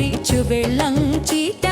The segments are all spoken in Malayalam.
തെറിച്ചു വെള്ളം ചീറ്റ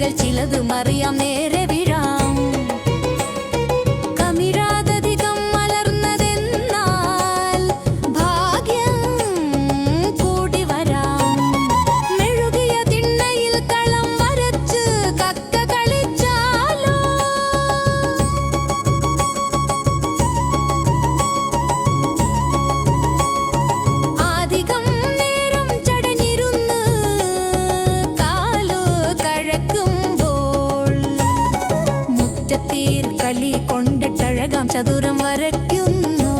மகள் சிலது மறியாமே കലി കൊണ്ടിട്ടഴകാം ചതുരം വരയ്ക്കുന്നു.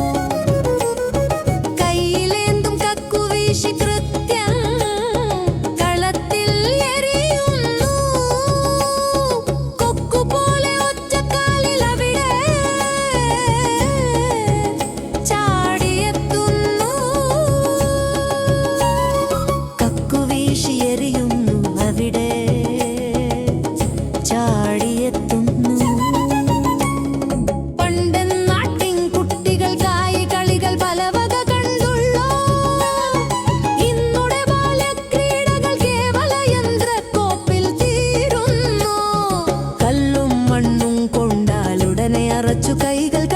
നിറച്ചു കൈകൾ